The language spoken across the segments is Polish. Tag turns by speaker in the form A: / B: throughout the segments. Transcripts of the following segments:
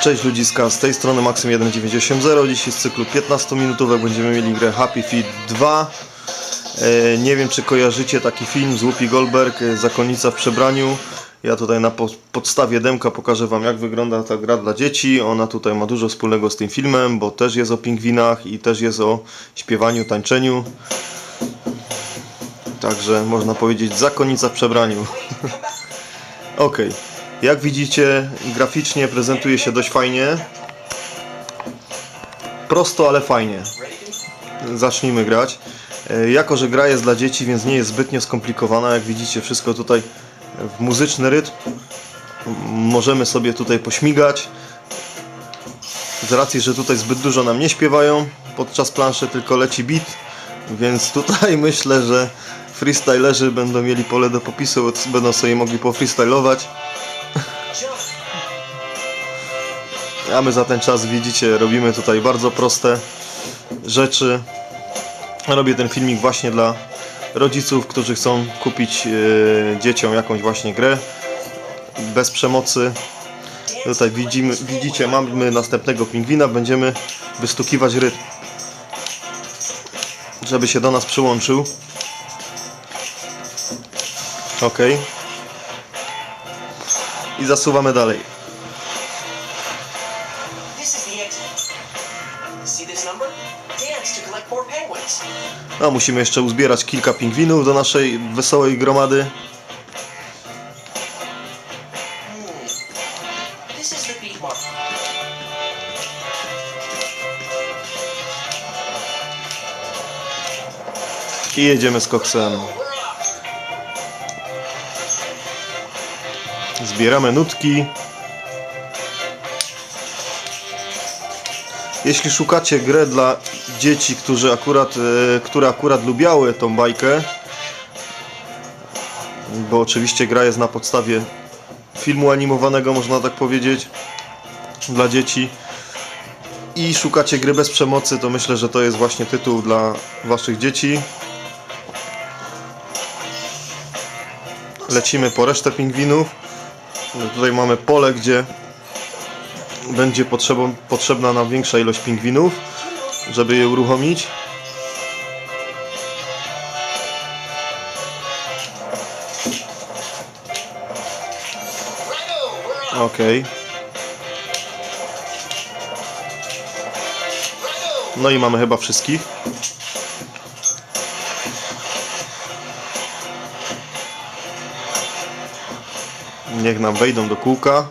A: Cześć ludziska, z tej strony Maxim1980. Dzisiaj z cyklu 15-minutówek będziemy mieli grę Happy Feet 2. E, nie wiem czy kojarzycie taki film z Whoopi Goldberg, e, Zakonnica w przebraniu. Ja tutaj na po podstawie demka pokażę wam jak wygląda ta gra dla dzieci. Ona tutaj ma dużo wspólnego z tym filmem, bo też jest o pingwinach i też jest o śpiewaniu, tańczeniu. Także można powiedzieć Zakonnica w przebraniu. Ok. Jak widzicie, graficznie prezentuje się dość fajnie. Prosto, ale fajnie. Zacznijmy grać. E, Jako, że gra jest dla dzieci, więc nie jest zbytnio skomplikowana. Jak widzicie, wszystko tutaj w muzyczny rytm. Możemy sobie tutaj pośmigać. Z racji, że tutaj zbyt dużo nam nie śpiewają podczas planszy, tylko leci beat, więc tutaj myślę, że freestylerzy będą mieli pole do popisu, będą sobie mogli pofreestylować. A my za ten czas widzicie, robimy tutaj bardzo proste rzeczy. Robię ten filmik właśnie dla rodziców, którzy chcą kupić e, dzieciom jakąś właśnie grę bez przemocy. Tutaj widzimy, widzicie, mamy następnego pingwina, będziemy wystukiwać rytm, żeby się do nas przyłączył. Ok. I zasuwamy dalej. No, musimy jeszcze uzbierać kilka pingwinów do naszej wesołej gromady. I jedziemy z koksem. Zbieramy nutki. Jeśli szukacie grę dla dzieci, którzy akurat, e, które akurat lubiały tą bajkę, bo oczywiście gra jest na podstawie filmu animowanego, można tak powiedzieć, dla dzieci i szukacie gry bez przemocy, to myślę, że to jest właśnie tytuł dla waszych dzieci. Lecimy po resztę pingwinów. Tutaj mamy pole, gdzie będzie potrzebą, potrzebna nam większa ilość pingwinów, żeby je uruchomić. Ok. No i mamy chyba wszystkich. Niech nam wejdą do kółka.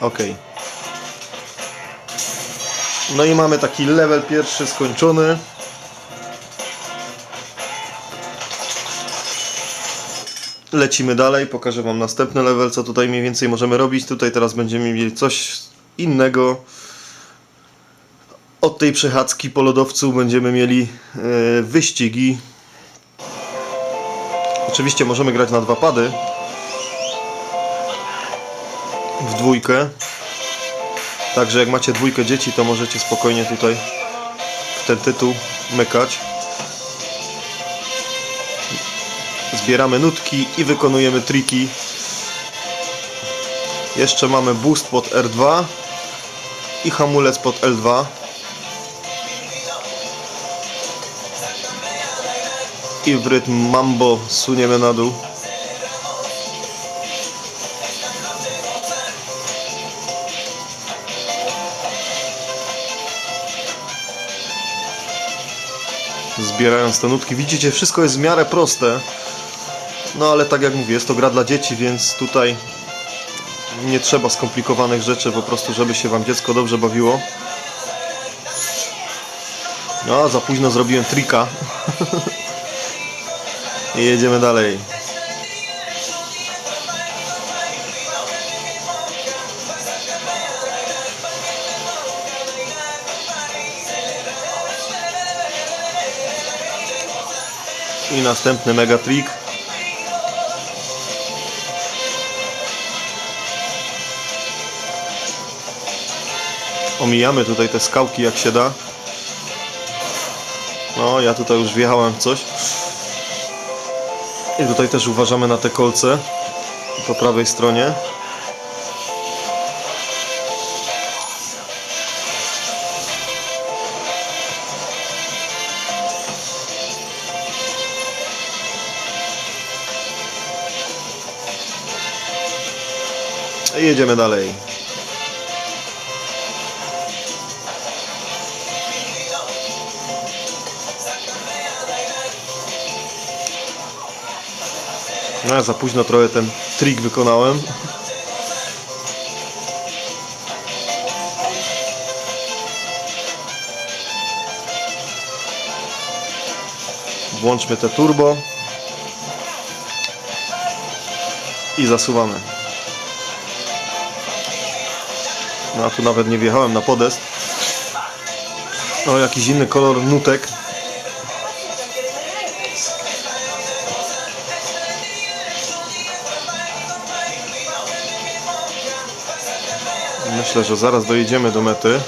A: Ok. No i mamy taki level pierwszy skończony. Lecimy dalej, pokażę Wam następny level, co tutaj mniej więcej możemy robić. Tutaj teraz będziemy mieli coś innego. Od tej przechadzki po lodowcu będziemy mieli e, wyścigi. Oczywiście możemy grać na dwa pady. W dwójkę. Także jak macie dwójkę dzieci, to możecie spokojnie tutaj w ten tytuł mykać. Zbieramy nutki i wykonujemy triki. Jeszcze mamy boost pod R2 i hamulec pod L2. I w rytm mambo suniemy na dół. Zbierając te nutki. Widzicie, wszystko jest w miarę proste. No ale tak jak mówię, jest to gra dla dzieci, więc tutaj nie trzeba skomplikowanych rzeczy, po prostu żeby się Wam dziecko dobrze bawiło. No, za późno zrobiłem trika. I jedziemy dalej. Następny mega trik. Omijamy tutaj te skałki jak się da. No, ja tutaj już wjechałem w coś. I tutaj też uważamy na te kolce po prawej stronie. I jedziemy dalej. No, za późno trochę ten trik wykonałem. Włączmy te turbo i zasuwamy. No tu nawet nie wjechałem na podest. O, jakiś inny kolor nutek. Myślę, że zaraz dojedziemy do mety.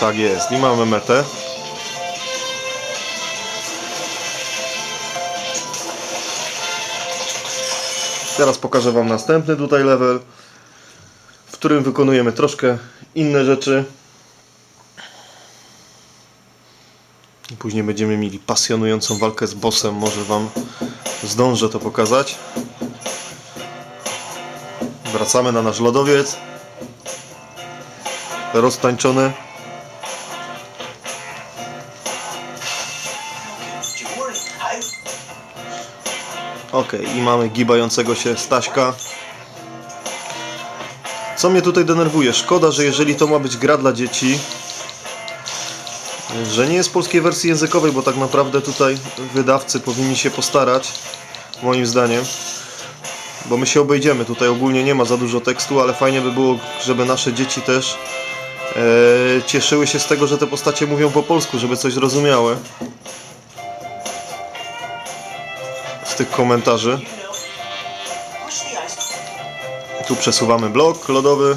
A: Tak jest, i mamy metę. Teraz pokażę Wam następny tutaj level, w którym wykonujemy troszkę inne rzeczy. Później będziemy mieli pasjonującą walkę z bossem. Może Wam zdążę to pokazać. Wracamy na nasz lodowiec. Roztańczony. Ok, i mamy gibającego się Staśka. Co mnie tutaj denerwuje? Szkoda, że jeżeli to ma być gra dla dzieci, że nie jest polskiej wersji językowej, bo tak naprawdę tutaj wydawcy powinni się postarać, moim zdaniem. Bo my się obejdziemy, tutaj ogólnie nie ma za dużo tekstu, ale fajnie by było, żeby nasze dzieci też e, cieszyły się z tego, że te postacie mówią po polsku, żeby coś zrozumiały. Z tych komentarzy. Tu przesuwamy blok lodowy.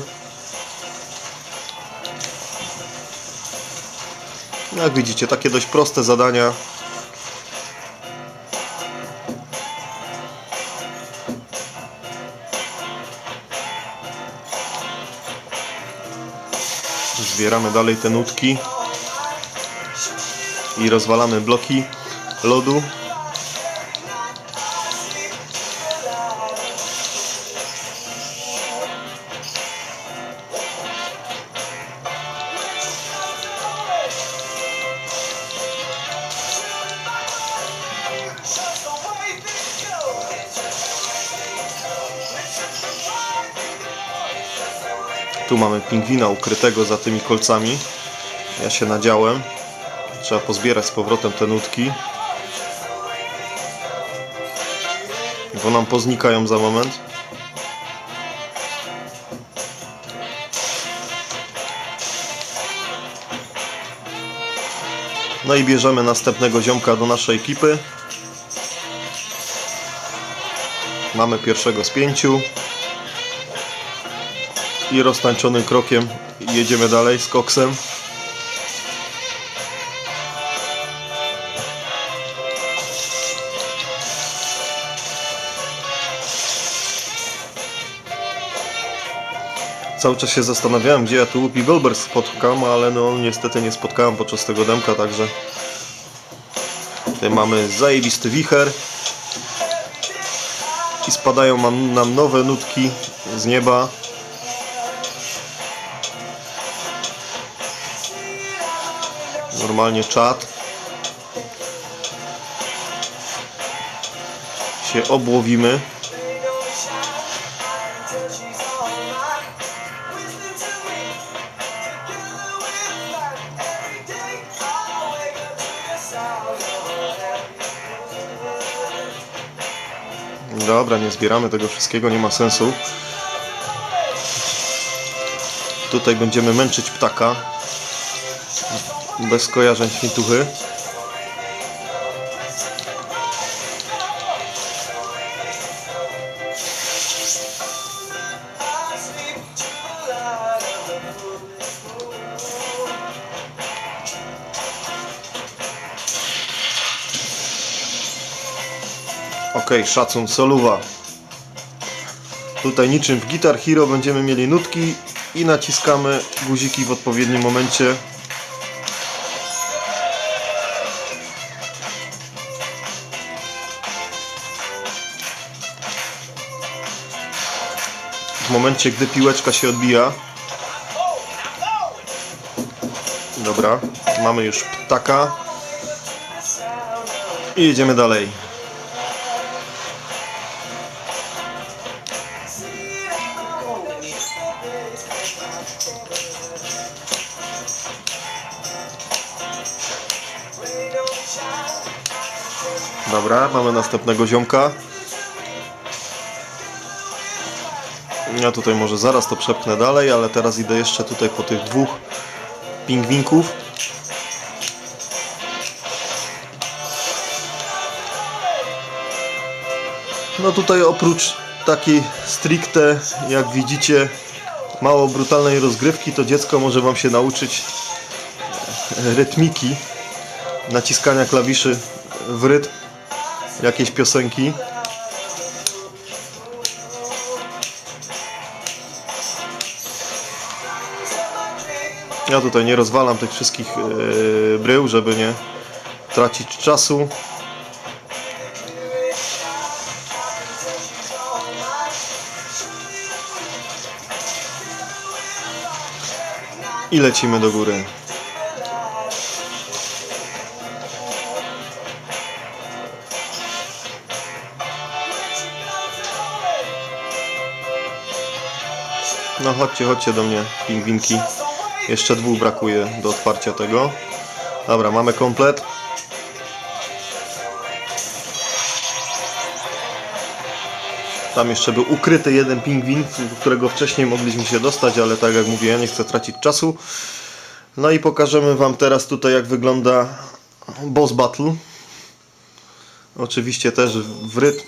A: Jak widzicie, takie dość proste zadania. Zbieramy dalej te nutki i rozwalamy bloki lodu. Tu mamy pingwina ukrytego za tymi kolcami. Ja się nadziałem. Trzeba pozbierać z powrotem te nutki. Bo nam poznikają za moment. No i bierzemy następnego ziomka do naszej ekipy. Mamy pierwszego z pięciu i roztańczonym krokiem jedziemy dalej z koksem. Cały czas się zastanawiałem, gdzie ja tu Whoopi Goldberg spotkam, ale no niestety nie spotkałem podczas tego demka, także tutaj mamy zajebisty wicher i spadają nam- nam nowe nutki z nieba. Normalnie czat. Się obłowimy. Dobra nie zbieramy tego wszystkiego nie ma sensu. Tutaj będziemy męczyć ptaka bez skojarzeń świntuchy. Ok, szacun soluwa. Tutaj niczym w Guitar Hero będziemy mieli nutki i naciskamy guziki w odpowiednim momencie w momencie, gdy piłeczka się odbija. Dobra, mamy już ptaka. I jedziemy dalej. Dobra, mamy następnego ziomka. Ja tutaj może zaraz to przepchnę dalej, ale teraz idę jeszcze tutaj po tych dwóch pingwinków. No tutaj oprócz takiej stricte, jak widzicie, mało brutalnej rozgrywki, to dziecko może Wam się nauczyć rytmiki, naciskania klawiszy w rytm jakiejś piosenki. Ja tutaj nie rozwalam tych wszystkich e, brył, żeby nie tracić czasu. I lecimy do góry. No chodźcie, chodźcie do mnie, pingwinki. Jeszcze dwóch brakuje do otwarcia tego. Dobra, mamy komplet. Tam jeszcze był ukryty jeden pingwin, do którego wcześniej mogliśmy się dostać, ale tak jak mówię, ja nie chcę tracić czasu. No i pokażemy Wam teraz tutaj jak wygląda boss battle. Oczywiście też w rytm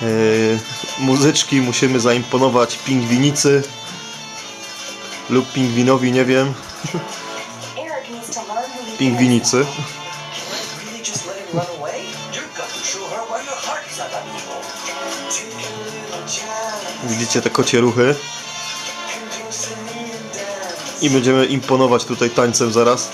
A: yy, muzyczki musimy zaimponować pingwinicy lub pingwinowi, nie wiem, pingwinicy. Widzicie te kocie ruchy. I będziemy imponować tutaj tańcem zaraz.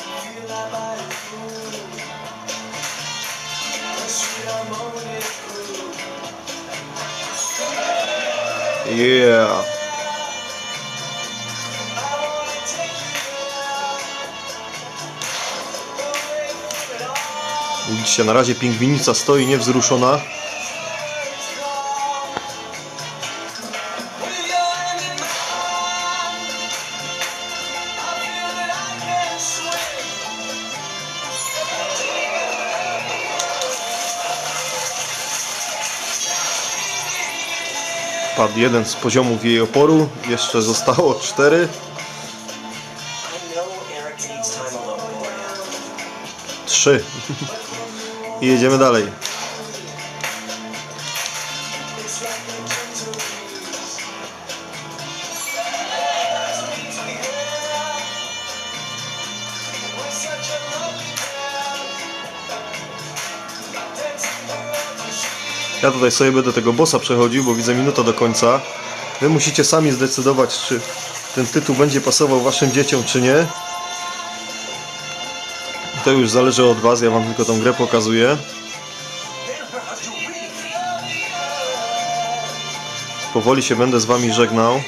A: Yeah. Widzicie, na razie pingwinica stoi niewzruszona. Padł jeden z poziomów jej oporu, jeszcze zostało cztery. Trzy. I jedziemy dalej. Ja tutaj sobie będę tego bossa przechodził, bo widzę minuta do końca. Wy musicie sami zdecydować, czy ten tytuł będzie pasował waszym dzieciom, czy nie. To już zależy od Was, ja Wam tylko tą grę pokazuję. Powoli się będę z Wami żegnał.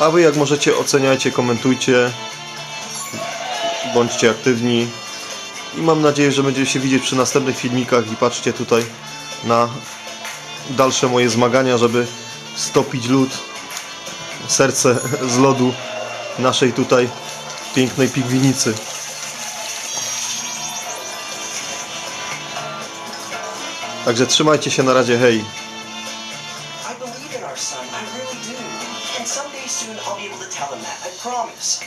A: A Wy jak możecie oceniajcie, komentujcie. Bądźcie aktywni. I mam nadzieję, że będziecie się widzieć przy następnych filmikach i patrzcie tutaj na dalsze moje zmagania, żeby stopić lód, serce z lodu naszej tutaj pięknej pingwinicy. Także trzymajcie się na razie, hej. Promise.